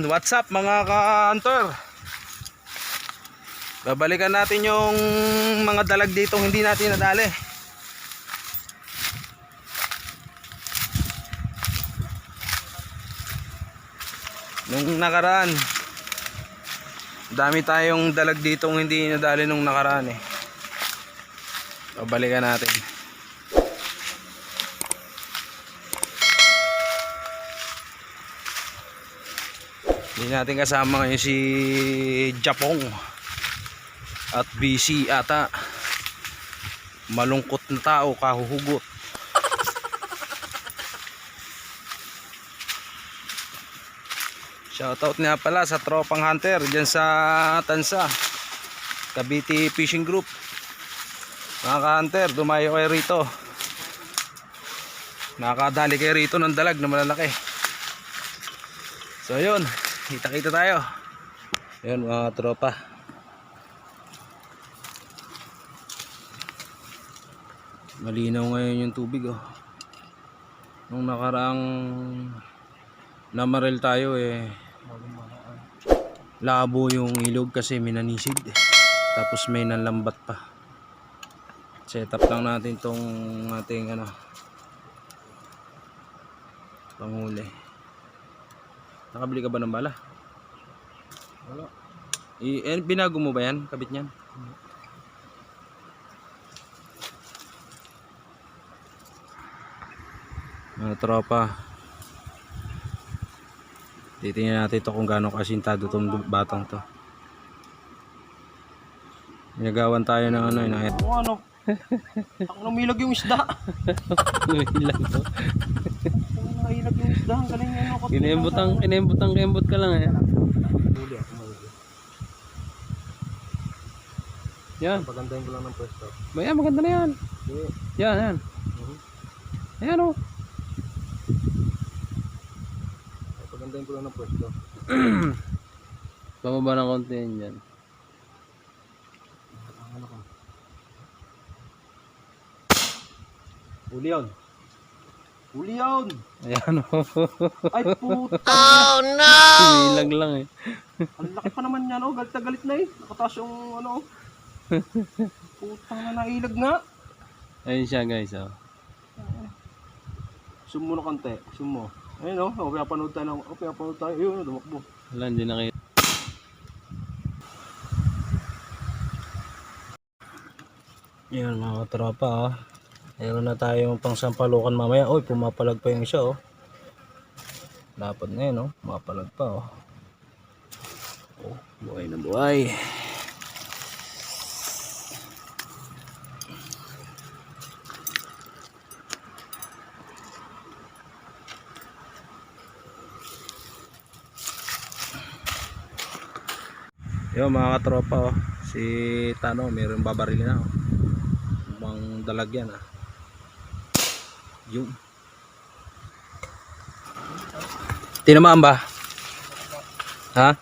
Yun, what's up mga ka-hunter? Babalikan natin yung mga dalag dito hindi natin nadali. Nung nakaraan, dami tayong dalag dito hindi nadali nung nakaraan eh. Babalikan natin. Hindi natin kasama ngayon si Japong at busy ata. Malungkot na tao kahuhugot. Shoutout nga pala sa tropang hunter dyan sa Tansa. Cavite Fishing Group. Mga ka-hunter dumayo kayo rito. Nakakadali kayo rito ng dalag na malalaki. So yun kita kita tayo. Yun mga tropa. Malinaw ngayon yung tubig oh. Nung nakaraang namarel tayo eh labo yung ilog kasi minanisid tapos may nalambat pa. Set up lang natin tong ating ano panghuli nakabili ka ba ng bala? wala I, eh, binago mo ba yan? kabit niyan? mga tropa titingnan natin to kung gaano kasintado tong batang to Ginagawan tayo ng ano yun Oo, ano? Ako namilag yung isda. Ilan to? Namilag yung isda. Ang galing ano. Ako, Kinembutang, kinembutang, kembot ka lang eh. Huli ako mahuli. Yan. Pagandahin ko lang ng pwesto. Maya, maganda na yan. Hindi. Yan, yan. Ayan oh. Pagandahin ko lang ng pwesto. Bumaba ng konti yan dyan. Ano? Huli yun. Huli yun! Ayan oh. Ay puta! Sumilag lang eh. Ang laki pa naman yan oh. Galit na galit na eh. Nakataas yung ano. oh. Putang na nailag nga. Ayun siya guys oh. Zoom mo na kante. Zoom mo. Ayun oh. Oh, pinapanood tayo. ng- Oh, pinapanood tayo. Ayun, dumakbo. Wala, hindi nakita. Yan mga tropa oh. Meron na tayong pang sampalukan mamaya. Oy, pumapalag pa yung isa oh. Dapat na yun oh. Pumapalag pa oh. Oh, buhay na buhay. Yo mga katropa oh. Si Tano mayroong babarili na oh. Mga dalag yan ah. Yung. Tinamaan ba? Ha?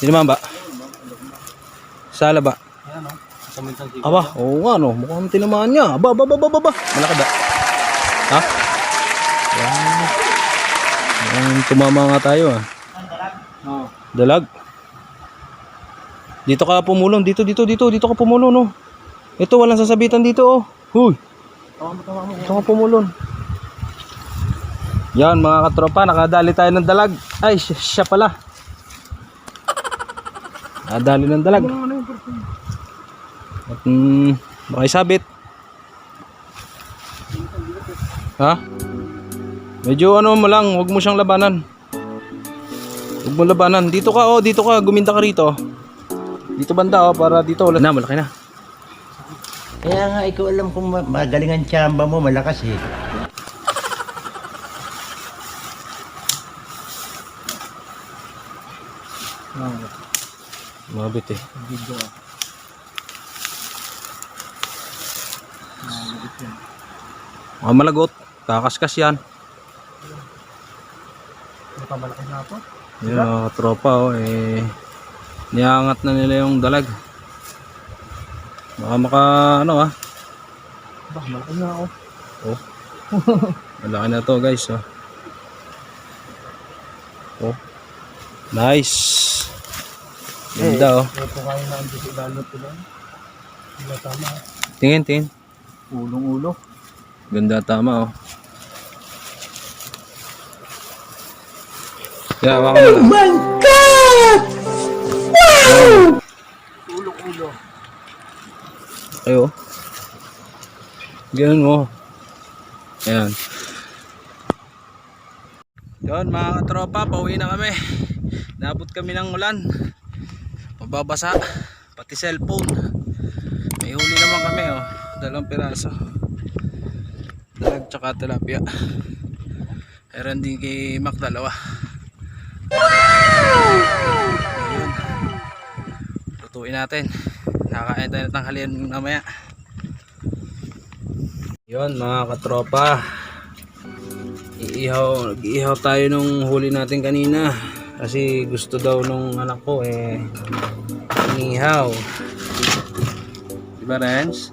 Tinamaan ba? Sala ba? Aba, oo nga no. Mukhang tinamaan niya. Aba, aba, aba, aba, aba. Malaki ba? Ha? Yan. Yan, tumama nga tayo ah. Dalag. Dito ka pumulong, dito, dito, dito, dito ka pumulong, no. Ito, walang sasabitan dito, oh. Huy, Dito ka pumulong. Yan, mga katropa, nakadali tayo ng dalag. Ay, siya, pala. Nakadali ng dalag. At, mm, baka isabit. Ha? Medyo ano mo lang, huwag mo siyang labanan. Huwag mo labanan. Dito ka, oh, dito ka, guminta ka rito. Dito banda, oh, para dito. Wala na, malaki na. Kaya nga, ikaw alam kung ma- magaling ang tsamba mo, malakas eh. Mabit eh. Video ah. Mga malagot. Kakaskas yan. Ano pa malaki na ako? Yung mga tropa, oh, eh. Niangat na nila yung dalag. Baka maka, ano ah. Bah, malaki na ako. Oh. Malaki na to guys, oh. Oh. Nice. Ganda oh. Ito kayo na ang dito lalo ko lang. Hindi tama. Tingin, tingin. Ulong-ulo. Ganda tama oh. Yeah, oh my God! Ulong-ulo. Ayo. Ganun mo. Ayan. Yun mga katropa, pauwi na kami. Nabot kami ng ulan. Mababasa. Pati cellphone. May huli naman kami oh. Dalawang piraso. Dalag tsaka tilapia. Meron din kay Mac dalawa. Ayun. Lutuin natin. Nakakain tayo ng tanghalian mamaya. Yun mga katropa. Iihaw, nag-iihaw tayo nung huli natin kanina. Kasi gusto daw nung anak ko eh inihaw. Diba Renz?